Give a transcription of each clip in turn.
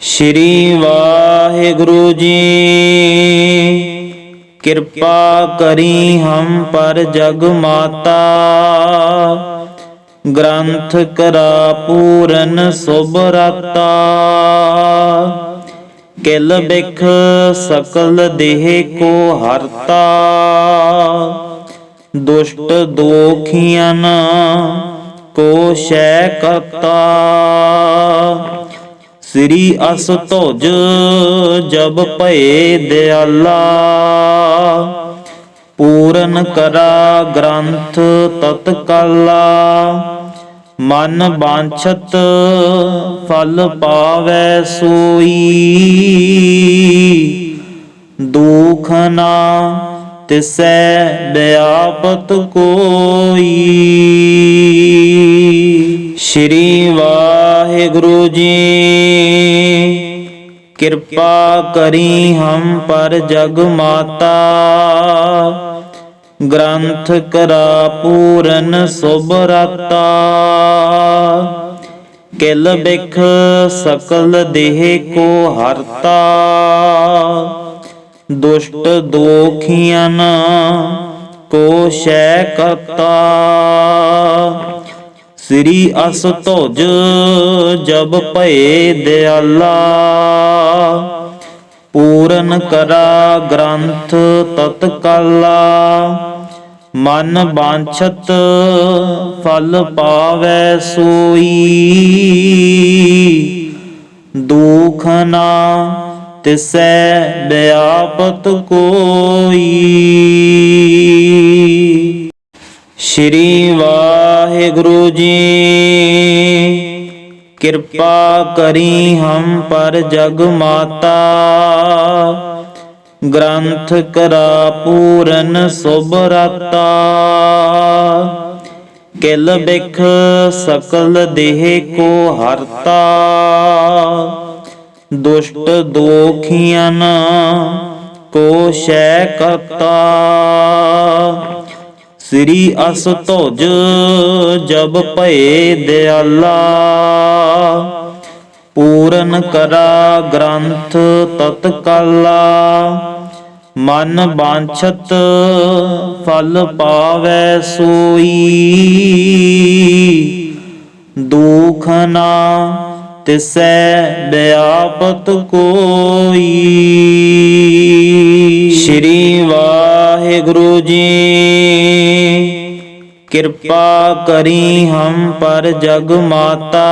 ਸ਼੍ਰੀ ਵਾਹਿਗੁਰੂ ਜੀ। ਕਿਰਪਾ ਕਰੀ ਹਮ ਪਰ ਜਗ ਮਾਤਾ। ਗ੍ਰੰਥ ਕਰਾ ਪੂਰਨ ਸੁਭ ਰਾਤਾ। ਕਿਲ ਬਿਖ ਸਕਲ ਦੇਹ ਕੋ ਹਰਤਾ। ਦੁਸ਼ਟ ਦੋਖੀਆਂ ਕੋ ਸ਼ੈ ਕਰਤਾ। ਸ੍ਰੀ ਅਸ ਧੁਜ ਜਬ ਭਏ ਦਿਆਲਾ। ਪੂਰਨ ਕਰਾ ਗ੍ਰੰਥ ਤਤਕਾਲਾ। ਮਨ ਬਾਂਛਤ ਫਲ ਪਾਵੈ ਸੋਈ। ਦੁਖ ਨਾ ਤਿਸੈ ਬਿਆਪਤ ਕੋਈ। ਸ਼੍ਰੀ ਵਾਹਿਗੁਰੂ ਜੀ, ਕਿਰਪਾ ਕਰੀ ਹਮ ਪਰ ਜਗ ਮਾਤਾ। ਗ੍ਰੰਥ ਕਰਾ ਪੂਰਨ ਸੁਭ ਕਿਲ ਬਿਖ ਸਕਲ ਦੇਹ ਕੋ ਹਰਤਾ। ਦੁਸ਼ਟ ਦੋਖੀਆਂ ਕੋ ਸ਼ੈ ਕਰਤਾ। ਸ੍ਰੀ ਅਸ ਧੁਜ ਜਬ ਭਏ ਦਿਆਲਾ। ਪੂਰਨ ਕਰਾ ਗ੍ਰੰਥ ਤਤਕਾਲਾ। ਮਨ ਬਾਂਛਤ ਫਲ ਪਾਵੈ ਸੋਈ। ਦੁਖ ਨਾ ਤਿਸੈ ਬਿਆਪਤ ਕੋਈ। ਸ਼੍ਰੀ ਵਾਹਿਗੁਰੂ ਜੀ, ਕਿਰਪਾ ਕਰੀ ਹਮ ਪਰ ਜਗ ਮਾਤਾ। ਗ੍ਰੰਥ ਕਰਾ ਪੂਰਨ ਸੁਭ ਰਾਤਾ। ਕਿਲ ਬਿਖ ਸਕਲ ਦੇਹ ਕੋ ਹਰਤਾ। ਦੁਸ਼ਟ ਦੋਖੀਆਂ ਕੋ ਸ਼ੈ ਕਰਤਾ। ਸ੍ਰੀ ਅਸ ਧੁਜ ਜਬ ਭਏ ਦਿਆਲਾ। ਪੂਰਨ ਕਰਾ ਗ੍ਰੰਥ ਤਤਕਾਲਾ। ਮਨ ਬਾਂਛਤ ਫਲ ਪਾਵੈ ਸੋਈ। ਦੁਖ ਨਾ ਤਿਸੈ ਬਿਆਪਤ ਕੋਈ। ਸ਼੍ਰੀ ਵਾਹਿਗੁਰੂ ਜੀ, ਕਿਰਪਾ ਕਰੀ ਹਮ ਪਰ ਜਗ ਮਾਤਾ।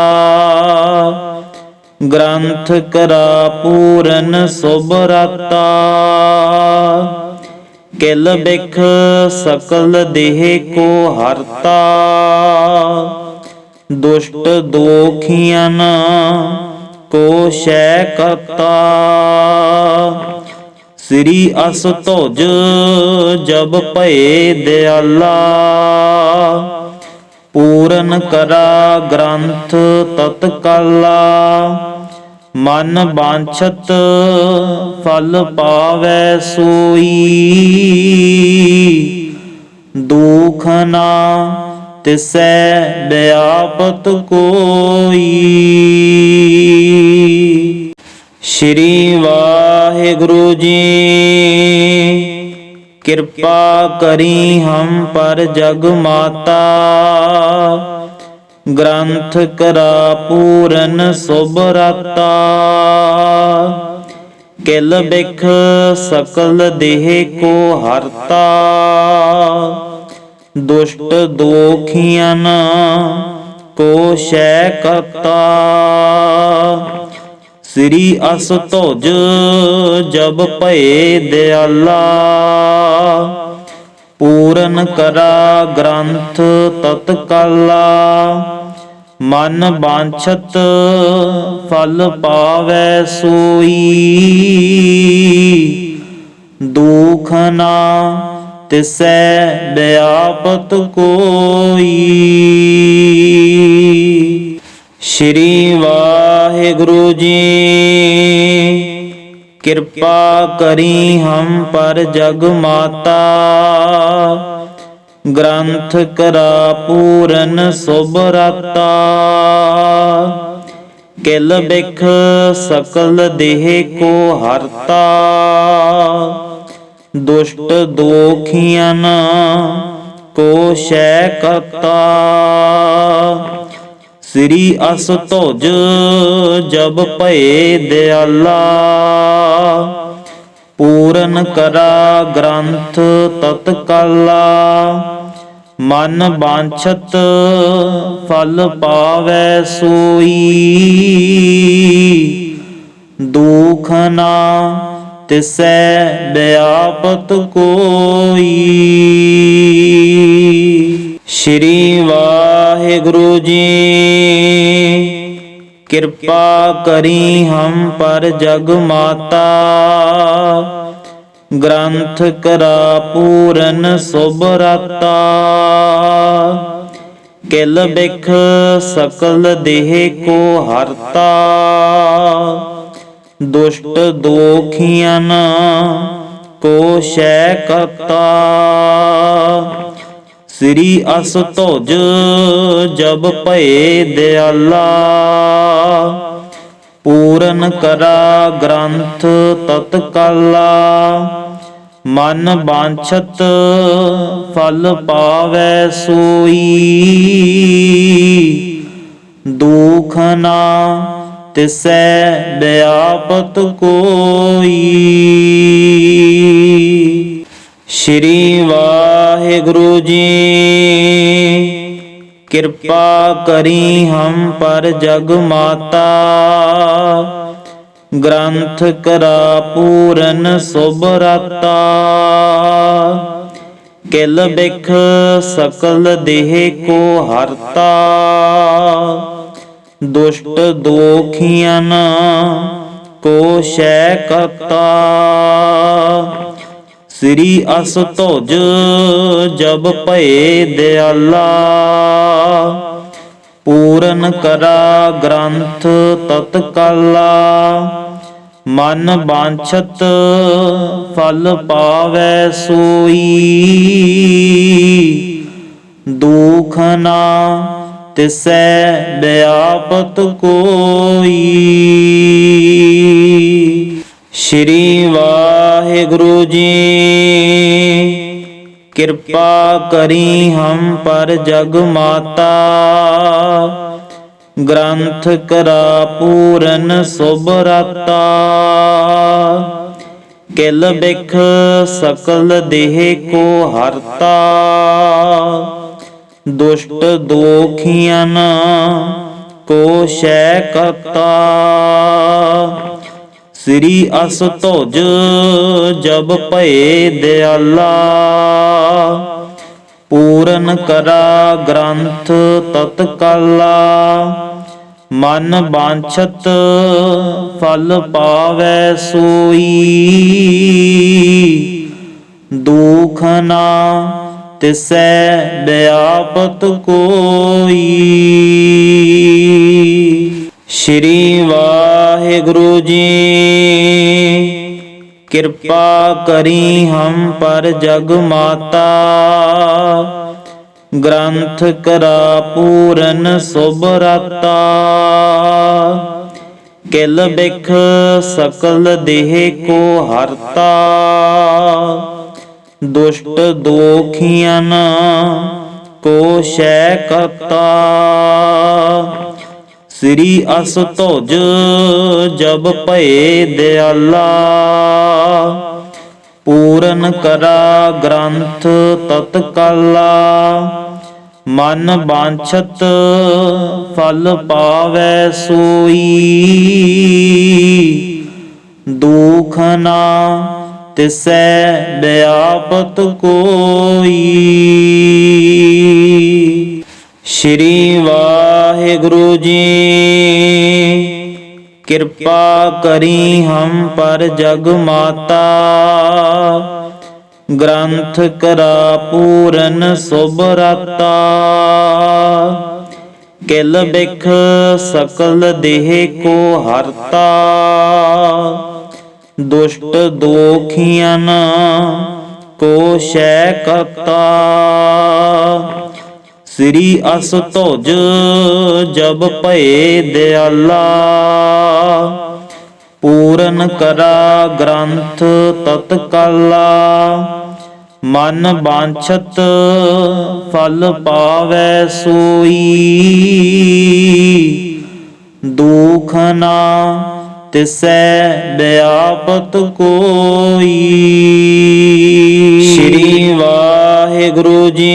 ਗ੍ਰੰਥ ਕਰਾ ਪੂਰਨ ਸੁਭ ਰਾਤਾ। ਕਿਲ ਬਿਖ ਸਕਲ ਦੇਹ ਕੋ ਹਰਤਾ। ਦੁਸ਼ਟ ਦੋਖੀਆਂ ਕੋ ਸ਼ੈ ਕਰਤਾ। ਸ੍ਰੀ ਅਸ ਧੁਜ ਜਬ ਭਏ ਦਿਆਲਾ। ਪੂਰਨ ਕਰਾ ਗ੍ਰੰਥ ਤਤਕਾਲਾ। ਮਨ ਬਾਂਛਤ ਫਲ ਪਾਵੈ ਸੋਈ। ਦੁਖ ਨਾ ਤਿਸੈ ਬਿਆਪਤ ਕੋਈ। ਸ਼੍ਰੀ ਵਾਹਿਗੁਰੂ ਜੀ, ਕਿਰਪਾ ਕਰੀ ਹਮ ਪਰ ਜਗ ਮਾਤਾ। ਗ੍ਰੰਥ ਕਰਾ ਪੂਰਨ ਸੁਭ ਕਿਲ ਬਿਖ ਸਕਲ ਦੇਹ ਕੋ ਹਰਤਾ। ਦੁਸ਼ਟ ਦੋਖੀਆਂ ਕੋ ਸ਼ੈ ਕਰਤਾ। ਸ੍ਰੀ ਅਸ ਧੁਜ ਜਬ ਭਏ ਦਿਆਲਾ। ਪੂਰਨ ਕਰਾ ਗ੍ਰੰਥ ਤਤਕਾਲਾ। ਮਨ ਬਾਂਛਤ ਫਲ ਪਾਵੈ ਸੋਈ। ਦੁਖ ਨਾ ਤਿਸੈ ਬਿਆਪਤ ਕੋਈ। ਸ਼੍ਰੀ ਵਾਹਿਗੁਰੂ ਜੀ, ਕਿਰਪਾ ਕਰੀ ਹਮ ਪਰ ਜਗ ਮਾਤਾ। ਗ੍ਰੰਥ ਕਰਾ ਪੂਰਨ ਸੁਭ ਰਾਤਾ। ਕਿਲ ਬਿਖ ਸਕਲ ਦੇਹ ਕੋ ਹਰਤਾ। ਦੁਸ਼ਟ ਦੋਖੀਆਂ ਕੋ ਸ਼ੈ ਕਰਤਾ। ਸ੍ਰੀ ਅਸ ਧੁਜ ਜਬ ਭਏ ਦਿਆਲਾ। ਪੂਰਨ ਕਰਾ ਗ੍ਰੰਥ ਤਤਕਾਲਾ। ਮਨ ਬਾਂਛਤ ਫਲ ਪਾਵੈ ਸੋਈ। ਦੁਖ ਨਾ ਤਿਸੈ ਬਿਆਪਤ ਕੋਈ। ਸ਼੍ਰੀ ਵਾਹਿਗੁਰੂ ਜੀ, ਕਿਰਪਾ ਕਰੀ ਹਮ ਪਰ ਜਗ ਮਾਤਾ। ਗ੍ਰੰਥ ਕਰਾ ਪੂਰਨ ਸੁਭ ਰਾਤਾ। ਕਿਲ ਬਿਖ ਸਕਲ ਦੇਹ ਕੋ ਹਰਤਾ। ਦੁਸ਼ਟ ਦੋਖੀਆਂ ਕੋ ਸ਼ੈ ਕਰਤਾ। ਸ੍ਰੀ ਅਸ ਧੁਜ ਜਬ ਭਏ ਦਿਆਲਾ। ਪੂਰਨ ਕਰਾ ਗ੍ਰੰਥ ਤਤਕਾਲਾ। ਮਨ ਬਾਂਛਤ ਫਲ ਪਾਵੈ ਸੋਈ। ਦੁਖ ਨਾ ਤਿਸੈ ਬਿਆਪਤ ਕੋਈ। ਸ਼੍ਰੀ ਵਾਹਿਗੁਰੂ ਜੀ, ਕਿਰਪਾ ਕਰੀ ਹਮ ਪਰ ਜਗ ਮਾਤਾ। ਗ੍ਰੰਥ ਕਰਾ ਪੂਰਨ ਸੁਭ ਰਾਤਾ। ਕਿਲ ਬਿਖ ਸਕਲ ਦੇਹ ਕੋ ਹਰਤਾ। ਦੁਸ਼ਟ ਦੋਖੀਆਂ ਕੋ ਸ਼ੈ ਕਰਤਾ। ਸ੍ਰੀ ਅਸ ਧੁਜ ਜਬ ਭਏ ਦਿਆਲਾ। ਪੂਰਨ ਕਰਾ ਗ੍ਰੰਥ ਤਤਕਾਲਾ। ਮਨ ਬਾਂਛਤ ਫਲ ਪਾਵੈ ਸੋਈ। ਦੁਖ ਨਾ ਤਿਸੈ ਬਿਆਪਤ ਕੋਈ। ਸ਼੍ਰੀ ਵਾਹਿਗੁਰੂ ਜੀ, ਕਿਰਪਾ ਕਰੀ ਹਮ ਪਰ ਜਗ ਮਾਤਾ। ਗ੍ਰੰਥ ਕਰਾ ਪੂਰਨ ਸੁਭ ਕਿਲ ਬਿਖ ਸਕਲ ਦੇਹ ਕੋ ਹਰਤਾ। ਦੁਸ਼ਟ ਦੋਖੀਆਂ ਕੋ ਸ਼ੈ ਕਰਤਾ। ਸ੍ਰੀ ਅਸ ਧੁਜ ਜਬ ਭਏ ਦਿਆਲਾ। ਪੂਰਨ ਕਰਾ ਗ੍ਰੰਥ ਤਤਕਾਲਾ। ਮਨ ਬਾਂਛਤ ਫਲ ਪਾਵੈ ਸੋਈ। ਦੁਖ ਨਾ ਤਿਸੈ ਬਿਆਪਤ ਕੋਈ। ਸ਼੍ਰੀ ਵਾਹਿਗੁਰੂ ਜੀ, ਕਿਰਪਾ ਕਰੀ ਹਮ ਪਰ ਜਗ ਮਾਤਾ। ਗ੍ਰੰਥ ਕਰਾ ਪੂਰਨ ਸੁਭ ਰਾਤਾ। ਕਿਲ ਬਿਖ ਸਕਲ ਦੇਹ ਕੋ ਹਰਤਾ। ਦੁਸ਼ਟ ਦੋਖੀਆਂ ਕੋ ਸ਼ੈ ਕਰਤਾ। ਸ੍ਰੀ ਅਸ ਧੁਜ ਜਬ ਭਏ ਦਿਆਲਾ। ਪੂਰਨ ਕਰਾ ਗ੍ਰੰਥ ਤਤਕਾਲਾ। ਮਨ ਬਾਂਛਤ ਫਲ ਪਾਵੈ ਸੋਈ। ਦੁਖ ਨਾ ਤਿਸੈ ਬਿਆਪਤ ਕੋਈ। ਸ਼੍ਰੀ ਵਾਹਿਗੁਰੂ ਜੀ, ਕਿਰਪਾ ਕਰੀ ਹਮ ਪਰ ਜਗ ਮਾਤਾ। ਗ੍ਰੰਥ ਕਰਾ ਪੂਰਨ ਸੁਭ ਕਿਲ ਬਿਖ ਸਕਲ ਦੇਹ ਕੋ ਹਰਤਾ। ਦੁਸ਼ਟ ਦੋਖੀਆਂ ਕੋ ਸ਼ੈ ਕਰਤਾ। ਸ੍ਰੀ ਅਸਤੁਜ ਜਬ ਭਏ ਦਿਆਲਾ। ਪੂਰਨ ਕਰਾ ਗ੍ਰੰਥ ਤਤਕਾਲਾ ਮਨ ਬਾਂਛਤ ਫਲ ਪਾਵੈ ਸੋਈ। ਦੁਖ ਨਾ ਤਿਸੈ ਵਿਆਪਤ ਕੋਈ ਸ੍ਰੀ ਵਾਹਿਗੁਰੂ ਜੀ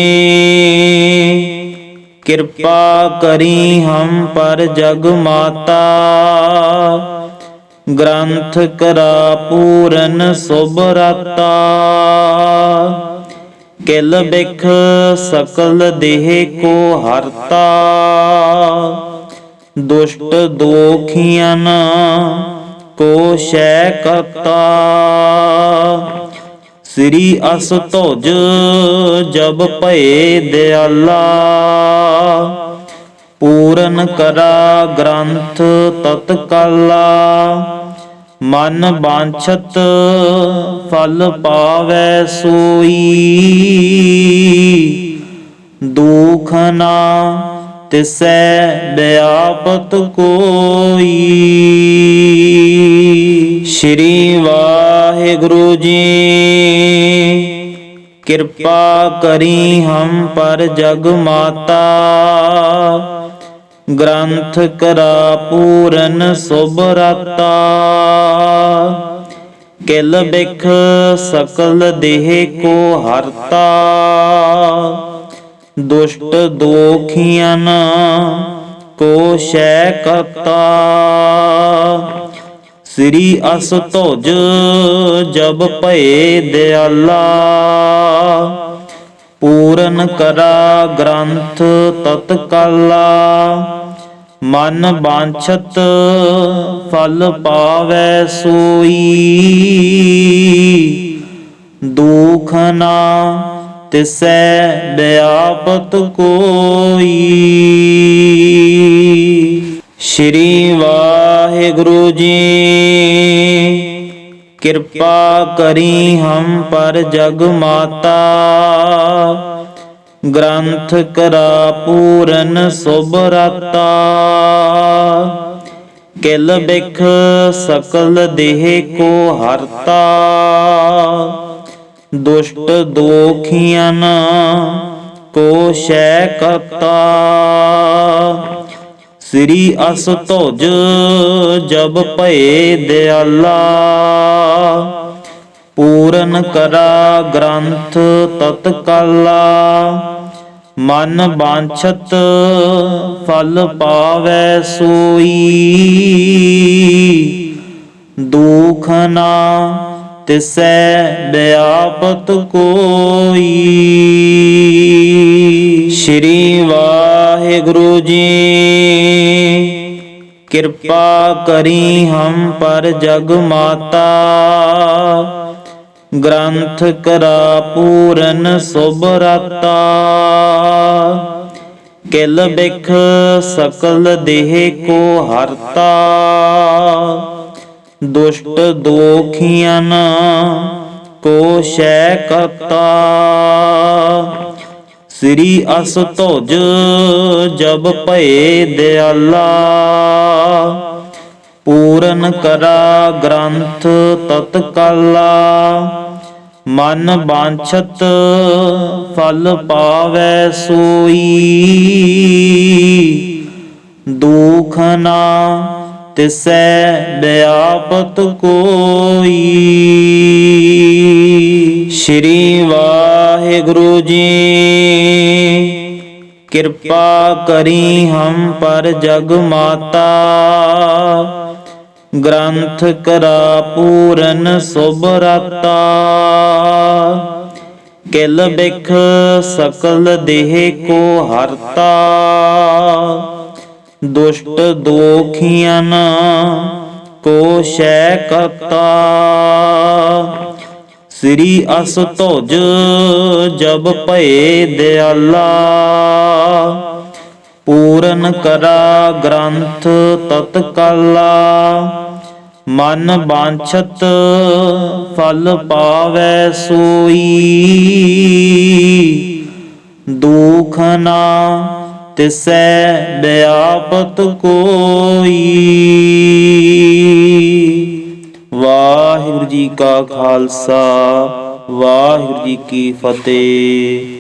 ਕਿਰਪਾ ਕਰੀ ਹਮ ਪਰ ਜਗ ਮਾਤਾ ਗ੍ਰੰਥ ਕਰਾ ਪੂਰਨ ਸੁਭ ਰਾਤਾ ਕਿਲ ਬਿਖ ਸਕਲ ਦੇਹ ਕੋ ਹਰਤਾ ਦੁਸ਼ਟ ਦੋਖੀਆਂ ਕੋ ਸ਼ੈ ਕਰਤਾ ਸ੍ਰੀ ਅਸਤੁਜ ਜਬ ਭਏ ਦਿਆਲਾ। ਪੂਰਨ ਕਰਾ ਗ੍ਰੰਥ ਤਤਕਾਲਾ। ਮਨ ਬਾਂਛਤ ਫਲ ਪਾਵੈ ਸੋਈ। ਦੁਖ ਨਾ ਤਿਸੈ ਵਿਆਪਤ ਕੋਈ। ਸ੍ਰੀ ਵਾਹਿਗੁਰੂ ਜੀ, ਕਿਰਪਾ ਕਰੀ ਹਮ ਪਰ ਜਗ ਮਾਤਾ। ਗ੍ਰੰਥ ਕਰਾ ਪੂਰਨ ਸੁਭ ਰਾਤਾ। ਕਿਲ ਬਿਖ ਸਕਲ ਦੇਹ ਕੋ ਹਰਤਾ। ਦੁਸ਼ਟ ਦੋਖੀਆਂ ਕੋ ਸ਼ੈ ਕਰਤਾ। ਸ੍ਰੀ ਅਸਤੁਜ ਜਬ ਭਏ ਦਿਆਲਾ, ਪੂਰਨ ਕਰਾ ਗ੍ਰੰਥ ਤਤਕਾਲਾ, ਮਨ ਬਾਂਛਤ ਫਲ ਪਾਵੈ ਸੋਈ। ਦੁਖ ਨਾ ਤਿਸੈ ਵਿਆਪਤ ਕੋਈ। ਸ੍ਰੀ ਵਾਹਿਗੁਰੂ ਜੀ, ਕਿਰਪਾ ਕਰੀ ਹਮ ਪਰ ਜਗ ਮਾਤਾ। ਗ੍ਰੰਥ ਕਰਾ ਪੂਰਨ ਸੁਭ ਕਿਲ ਬਿਖ ਸਕਲ ਦੇਹ ਕੋ ਹਰਤਾ। ਦੁਸ਼ਟ ਦੋਖੀਆਂ ਕੋ ਸ਼ੈ ਕਰਤਾ। ਸ੍ਰੀ ਅਸਤੁਜ ਜਬ ਭਏ ਦਿਆਲਾ। ਪੂਰਨ ਕਰਾ ਗ੍ਰੰਥ ਤਤਕਾਲਾ ਮਨ ਬਾਂਛਤ ਫਲ ਪਾਵੈ ਸੋਈ। ਦੁਖ ਨਾ ਤਿਸੈ ਵਿਆਪਤ ਕੋਈ। ਸ੍ਰੀ ਵਾਹਿਗੁਰੂ ਜੀ, ਕਿਰਪਾ ਕਰੀ ਹਮ ਪਰ ਜਗ ਮਾਤਾ। ਗ੍ਰੰਥ ਕਰਾ ਪੂਰਨ ਸੁਭ ਕਿਲ ਬਿਖ ਸਕਲ ਦੇਹ ਕੋ ਹਰਤਾ। ਦੁਸ਼ਟ ਦੋਖੀਆਂ ਕੋ ਸ਼ੈ ਕਰਤਾ। ਸ੍ਰੀ ਅਸਤੁਜ ਜਬ ਭਏ ਦਿਆਲਾ। ਪੂਰਨ ਕਰਾ ਗ੍ਰੰਥ ਤਤਕਾਲਾ। ਮਨ ਬਾਂਛਤ ਫਲ ਪਾਵੈ ਸੋਈ। ਦੁਖ ਨਾ ਤਿਸੈ ਵਿਆਪਤ ਕੋਈ। ਸ੍ਰੀ ਵਾਹਿਗੁਰੂ ਜੀ, ਕਿਰਪਾ ਕਰੀ ਹਮ ਪਰ ਜਗ ਮਾਤਾ। ਗ੍ਰੰਥ ਕਰਾ ਪੂਰਨ ਸੁਭ ਕਿਲ ਬਿਖ ਸਕਲ ਦੇਹ ਕੋ ਹਰਤਾ। ਦੁਸ਼ਟ ਦੋਖੀਆਂ ਕੋ ਸ਼ੈ ਕਰਤਾ। ਸ੍ਰੀ ਅਸਤੁਜ ਜਬ ਭਏ ਦਿਆਲਾ। ਪੂਰਨ ਕਰਾ ਗ੍ਰੰਥ ਤਤਕਾਲਾ। ਮਨ ਬਾਂਛਤ ਫਲ ਪਾਵੈ ਸੋਈ। ਦੁਖ ਨਾ ਤਿਸੈ ਬਿਆਪਤ ਕੋਈ। ਵਾਹਿਗੁਰੂ ਜੀ ਕਾ ਖਾਲਸਾ ਵਾਹਿਗੁਰੂ ਜੀ ਕੀ ਫਤਿਹ।